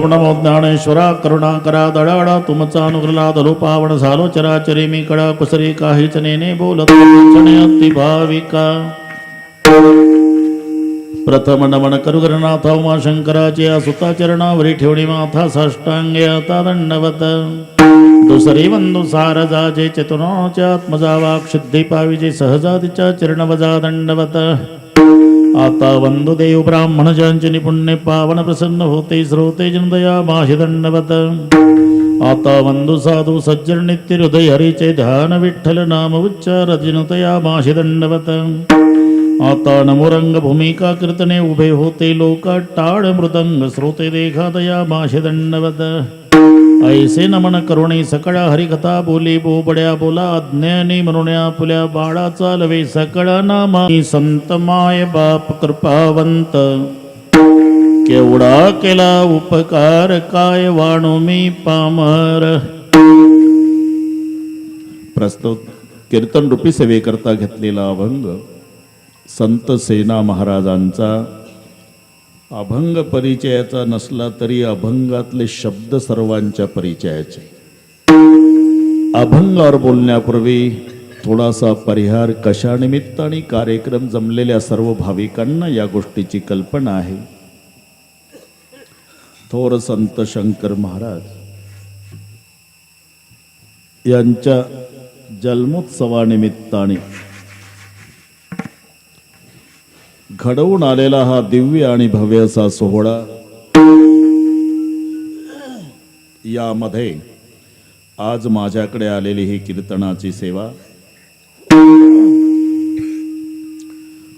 ओम नमो ज्ञानेश्वरा करुणाकरा दडाडा तुमचा अनुग्रला धलो पावन झालो चराचरी मी कडा कुसरी काहीच नेने बोलत अति भाविका. प्रथम नमन करुगरनाथ उमा शंकराचे सुता चरणावरी ठेवणी माथा साष्टांगे आता दंडवत. दुसरी बंधू सारजाचे चतुराच्या आत्मजा वाक शुद्धी पाविजे सहजातीच्या चरणवजा दंडवत. आता वंदुदेव ब्राह्मण जंचनी पुण्य पावन प्रसन्न होते श्रोते जनदया माहि दंडवत आता वंदु साधू सज्जन नित्य हृदय हरीचे ध्यान विठ्ठल नाम उच्चार जिनतया माहि दंडवत आता नमोरंग भूमिका कीर्तने उभे होते लोक टाळ मृदंग श्रोते देखादया माहि दंडवत ऐसे नमन करुणे सकळा हरिकथा बोली बोबड्या बोला अज्ञानी म्हणून्या फुल्या बाळा चालवे सकळा नामा. संत माय बाप कृपावंत. केवढा केला उपकार काय वाणू मी पामर. प्रस्तुत कीर्तन रूपी सेवेकरता घेतलेला अभंग संत सेना महाराजांचा अभंग परिचयाचा नसला तरी अभंगातले शब्द सर्वांच्या परिचयाचे. अभंगावर बोलण्यापूर्वी थोडासा परिहार कशानिमित्त निमित्ताने कार्यक्रम जमलेल्या सर्व भाविकांना या गोष्टीची कल्पना आहे. थोर संत शंकर महाराज यांच्या जन्मोत्सवानिमित्ताने घडवून आलेला हा दिव्य आणि भव्य असा सोहळा यामध्ये आज माझ्याकडे आलेली ही कीर्तनाची सेवा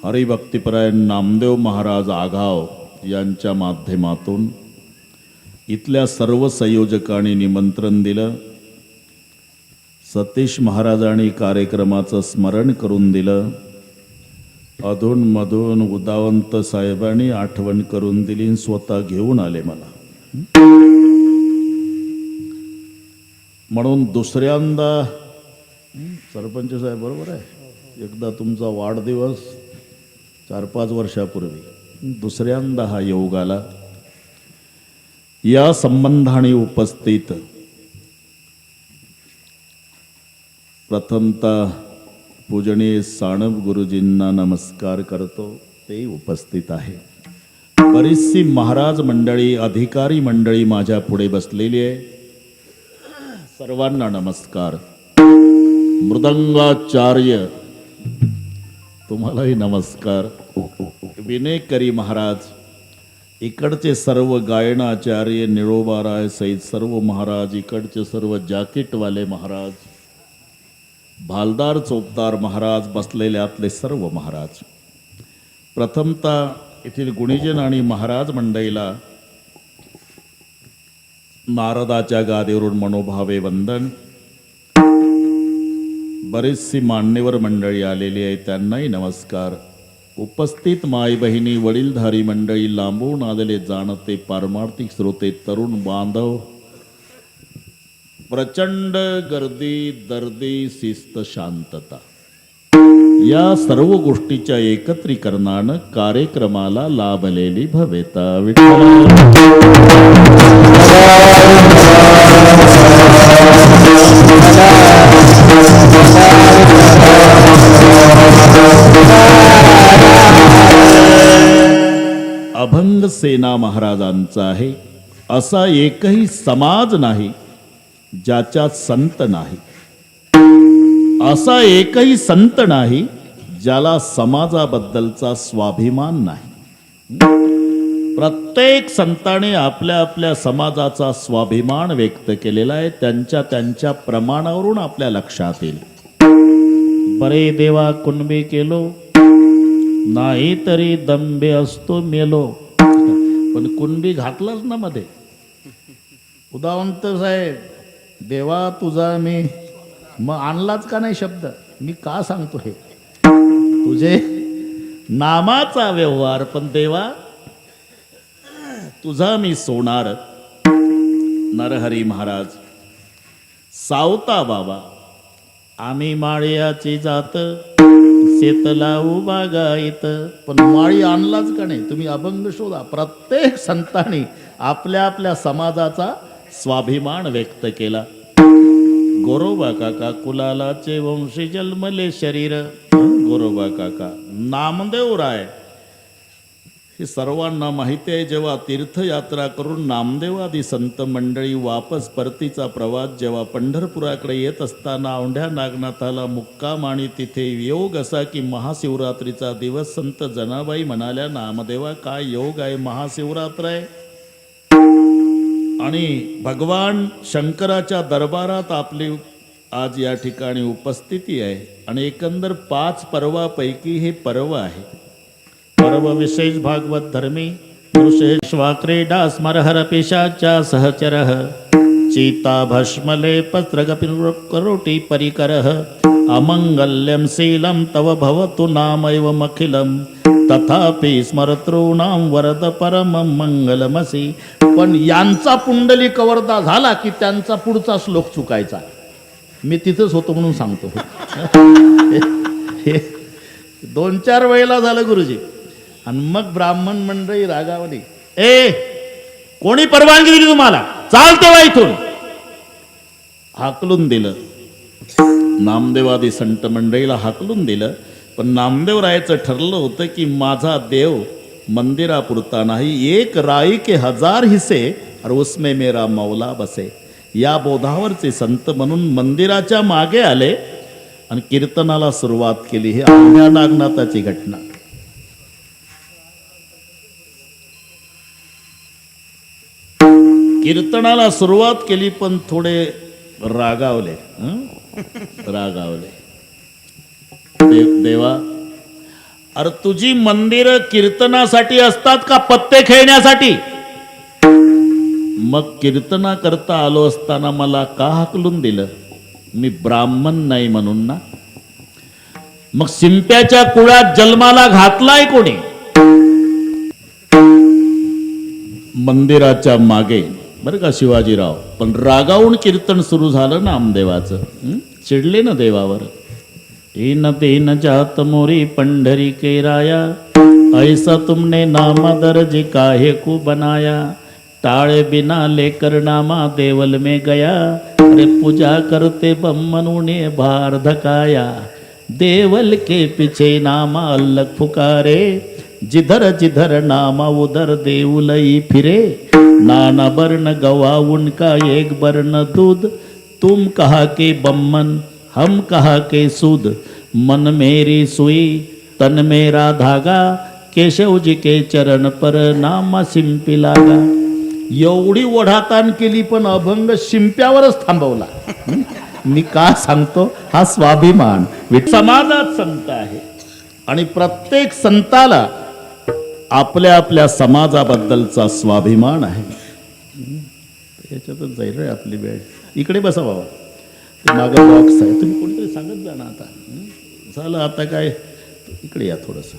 हरिभक्तिपरायण नामदेव महाराज आघाव यांच्या माध्यमातून इथल्या सर्व संयोजकांनी निमंत्रण दिलं सतीश महाराजांनी कार्यक्रमाचं स्मरण करून दिलं अधून मधून उदावंत साहेबांनी आठवण करून दिली स्वतः घेऊन आले मला. म्हणून दुसऱ्यांदा सरपंच साहेब बरोबर आहे. एकदा तुमचा वाढदिवस चार पाच वर्षापूर्वी. दुसऱ्यांदा हा योग आला. या संबंधाने उपस्थित प्रथमता पूजनीय साणव गुरुजींना नमस्कार करतो. ते उपस्थित आहे. बरीचशी महाराज मंडळी अधिकारी मंडळी माझ्या पुढे बसलेली आहे. सर्वांना नमस्कार. मृदंगाचार्य तुम्हालाही नमस्कार. विनेकरी महाराज इकडचे सर्व गायनाचार्य निळोबाराय सहित सर्व महाराज इकडचे सर्व जॅकेटवाले महाराज भालदार चोपदार महाराज बसलेल्यातले सर्व महाराज. प्रथमता येथील गुणीजन आणि महाराज मंडळीला नारदाच्या गादीवरून मनोभावे वंदन. बरीचशी मान्यवर मंडळी आलेली आहे त्यांनाही नमस्कार. उपस्थित माई बहिणी वडीलधारी मंडळी लांबून आलेले जाणते पारमार्थिक श्रोते तरुण बांधव प्रचंड गर्दी दर्दी शिस्त शांतता. या सर्व गोष्टीच्या एकत्रीकरणानं कार्यक्रमाला लाभलेली भवेता विठ्ठल अभंग सेना महाराजांचा आहे. असा एकही समाज नाही ज्याच्यात संत नाही. असा एकही संत नाही ज्याला समाजाबद्दलचा स्वाभिमान नाही. प्रत्येक संताने आपल्या आपल्या समाजाचा स्वाभिमान व्यक्त केलेला आहे. त्यांच्या त्यांच्या प्रमाणावरून आपल्या लक्षात येईल. बरे देवा कुणबी केलो? नाही तरी दंबे असतो मेलो. पण कुणबी घातलंच ना मध्ये. उदाहरण साहेब देवा तुझा मी मग आणलाच का नाही शब्द? मी का सांगतो हे? तुझे नामाचा व्यवहार पण देवा तुझा मी सोनार नरहरी महाराज सावता बाबा आम्ही माळ्याची जात शेतला उभा गायत पण माळी आणलाच का नाही? तुम्ही अभंग शोधा. प्रत्येक संतांनी आपल्या आपल्या समाजाचा स्वाभिमान व्यक्त केला. गोरोबा काका कुलालाचे वंशी जन्मले शरीर. गोरोबा काका? नामदेव राय. हे सर्वांना माहिती आहे जेव्हा तीर्थयात्रा करून नामदेवादी संत मंडळी वापस परतीचा प्रवास जेव्हा पंढरपुराकडे येत असताना औंढ्या नागनाथाला मुक्काम आणि तिथे योग असा की महाशिवरात्रीचा दिवस संत जनाबाई म्हणाल्या नामदेवा काय योग आहे महाशिवरात्र आहे? आणि भगवान शंकराच्या दरबारात आपली आज या ठिकाणी उपस्थिती आहे आणि एकंदर पाच पर्वापैकी हे पर्व आहे. पर्व विशेष भागवत धर्मी पुरुषेश्वा क्रीडा स्मरहर पिशाच्या सहचर चीता भस्मले पत्रगपिरोटी परिकर अमङ्गल्यं शीलं तव भवतु नामैवमखिलं तथापि स्मरतॄणां वरद परमं मंगलमसी। पण यांचा पुंडली कवरदा झाला की त्यांचा पुढचा श्लोक चुकायचा मी तिथंच होतो म्हणून सांगतो. हे दोन चार वेळेला झालं गुरुजी. आणि मग ब्राह्मण मंडळी रागावली. ए कोणी परवानगी दिली तुम्हाला? चालते वा इथून. हाकलून दिलं. नामदेवादी संत मंडळीला हाकलून दिलं. पण नामदेव रायचं ठरलं होतं की माझा देव मंदिरापुरता नाही एक राई के हजार हिस्से और उसमें मेरा मौला बसे. या बोधावरचे संत म्हणून मंदिराच्या मागे आले आणि कीर्तनाला सुरुवात केली. ही आज्ञा नागनाथाची घटना. कीर्तनाला सुरुवात केली पण थोडे रागावले. रागावले. देव देवा अरे तुझी मंदिर कीर्तनासाठी असतात का पत्ते खेळण्यासाठी? मग कीर्तना करता आलो असताना मला का हाकलून दिलं? मी ब्राह्मण नाही म्हणून ना? मग शिंप्याच्या कुळात जन्माला घातलाय कोणी? मंदिराच्या मागे बरं का शिवाजीराव? पण रागावून कीर्तन सुरू झालं नामदेवाचं चिडले ना देवावर. इन तेन जात मोरी पंढरी के राया ऐसा तुमने नामा दर्ज काहे को बनाया? टाळे बिना लेकर नामा देवल में गया अरे पूजा करते बम्मनुने भार धकाया। देवल के पीछे नामा अलग फुकारे जिधर जिधर नामा उधर देउलई फिरे नाना बर्ण गवा उनका एक बर्ण दूध। तुम कहा के बम्मन हम कहा के सुद। मन मेरी सुई तन मेरा धागा। केशव जी के चरण पर नामा शिंपी लागा। एवढी ओढाताण केली पण अभंग शिंप्यावरच थांबवला. मी का सांगतो? हा स्वाभिमान. वि- समाजात संत आहे. आणि प्रत्येक संताला आपल्या आपल्या समाजाबद्दलचा स्वाभिमान आहे. याच्यातच जाईल रे आपली वेळ. इकडे बसा बाबा. ते मागं बॉक्स आहे. तुम्ही कोणीतरी सांगत जा ना आता. झालं आता काय? इकडे या थोडस.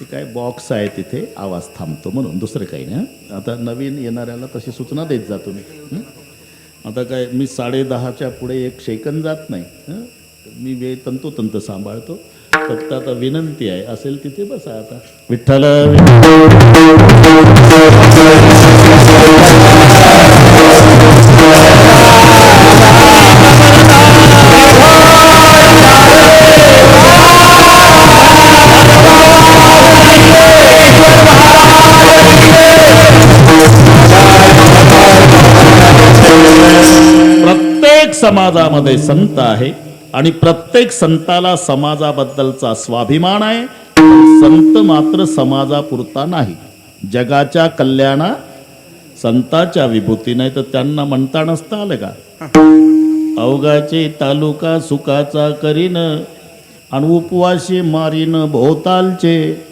ते काय बॉक्स आहे तिथे. आवाज थांबतो म्हणून. दुसरं काही नाही आता नवीन येणाऱ्याला तशी सूचना देत जा तुम्ही. आता काय मी साडे दहाच्या पुढे एक शेकन जात नाही हं? मी वेळ तंतोतंत सांभाळतो फक्त आता विनंती आहे असेल तिथे बसा आता विठ्ठल समाजामध्ये संत आहे आणि प्रत्येक संताला समाजाबद्दलचा स्वाभिमान आहे. संत मात्र समाजापुरता नाही. जगाच्या कल्याणा संताच्या विभूती नाही तर त्यांना म्हणता नसता आलं का? अवघाचे तालुका सुखाचा करीन आणि उपवाशी मारीन भोवतालचे.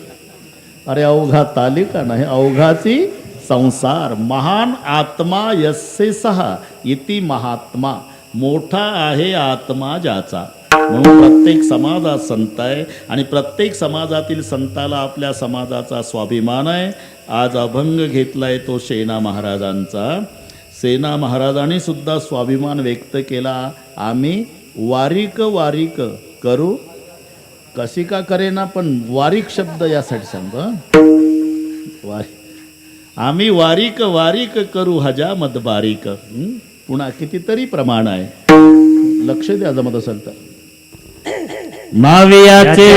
अरे अवघा तालिका नाही? अवघाची संसार. महान आत्मा यस्से सहा. इति महात्मा. मोठा आहे आत्मा ज्याचा. म्हणून प्रत्येक समाजात संत आहे आणि प्रत्येक समाजातील संताला आपल्या समाजाचा स्वाभिमान आहे. आज अभंग घेतलाय तो सेना महाराजांचा. सेना महाराजांनी सुद्धा स्वाभिमान व्यक्त केला. आम्ही वारीक वारीक करू. कशी का करेना पण वारीक शब्द यासाठी सांगतो वारी आम्ही वारीक वारीक करू हजामत बारीक पुन्हा कितीतरी प्रमाण आहे. लक्ष द्या जमत असेल तर. नावियाचे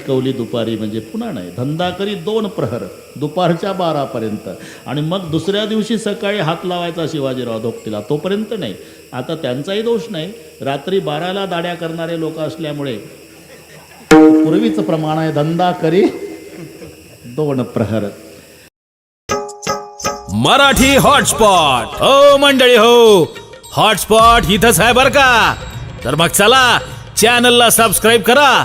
लटकवली दुपारी म्हणजे पुन्हा नाही धंदा करी दोन प्रहर दुपारच्या बारापर्यंत. आणि मग दुसऱ्या दिवशी सकाळी हात लावायचा शिवाजीराव धोकटीला तोपर्यंत नाही. आता त्यांचाही दोष नाही. रात्री बाराला दाड्या करणारे लोक असल्यामुळे पूर्वीचं प्रमाण आहे धंदा करी दोन प्रहर. मराठी हॉटस्पॉट. हो मंडळी हो. हॉटस्पॉट इथंच आहे बर का? तर मग चला चॅनलला सबस्क्राईब करा.